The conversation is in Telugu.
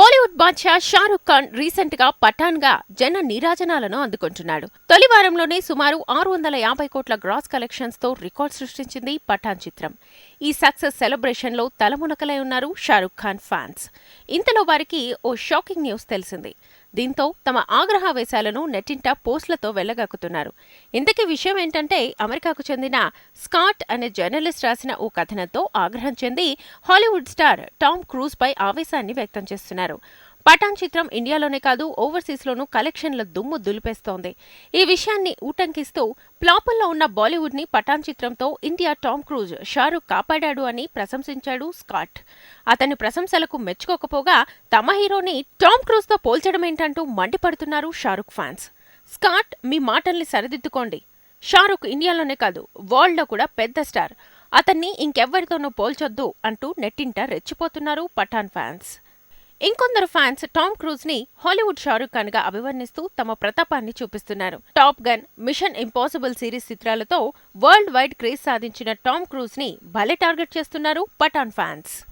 బాలీవుడ్ బాద్షా షారుఖ్ ఖాన్ రీసెంట్గా పఠాన్గా జన నీరాజనాలను అందుకుంటున్నాడు. తొలి వారంలోనే సుమారు ఆరు వందల యాభై కోట్ల గ్రాస్ కలెక్షన్స్తో రికార్డ్ సృష్టించింది పఠాన్ చిత్రం. ఈ సక్సెస్ సెలబ్రేషన్లో తలమునకలై ఉన్నారు షారుఖ్ ఖాన్ ఫ్యాన్స్. ఇంతలో వారికి ఓ షాకింగ్ న్యూస్ తెలిసింది. దీంతో తమ ఆగ్రహావేశాలను నెట్టింట పోస్టులతో వెళ్ళగక్కుతున్నారు ఇంతకీ విషయం ఏంటంటే అమెరికాకు చెందిన స్కాట్ అనే జర్నలిస్ట్ రాసిన ఓ కథనంతో ఆగ్రహం చెంది హాలీవుడ్ స్టార్ టామ్ క్రూజ్ పై ఆవేశాన్ని వ్యక్తం చేస్తున్నారు. పఠాన్ చిత్రం ఇండియాలోనే కాదు ఓవర్సీస్లోనూ కలెక్షన్ల దుమ్ము దులిపేస్తోంది. ఈ విషయాన్ని ఊటంకిస్తూ ప్లాపుల్లో ఉన్న బాలీవుడ్ని పఠాన్ చిత్రంతో ఇండియా టామ్ క్రూజ్ షారుఖ్ కాపాడాడు అని ప్రశంసించాడు స్కాట్. అతని ప్రశంసలకు మెచ్చుకోకపోగా తమ హీరోని టామ్ క్రూజ్తో పోల్చడమేంటంటూ మండిపడుతున్నారు షారుఖ్ ఫ్యాన్స్. స్కాట్ మీ మాటల్ని సరిదిద్దుకోండి. షారుఖ్ ఇండియాలోనే కాదు వరల్డ్లో కూడా పెద్ద స్టార్. అతన్ని ఇంకెవ్వరితోనూ పోల్చొద్దు అంటూ నెట్టింట రెచ్చిపోతున్నారు పఠాన్ ఫ్యాన్స్. ఇంకొందరు ఫ్యాన్స్ టామ్ క్రూజ్ని హాలీవుడ్ షారూఖ్ ఖాన్గా అభివర్ణిస్తూ తమ ప్రతాపాన్ని చూపిస్తున్నారు. Top Gun Mission Impossible series చిత్రాలతో వరల్డ్ వైడ్ క్రేజ్ సాధించిన టామ్ క్రూజ్ని భలే టార్గెట్ చేస్తున్నారు పఠాన్ ఫ్యాన్స్.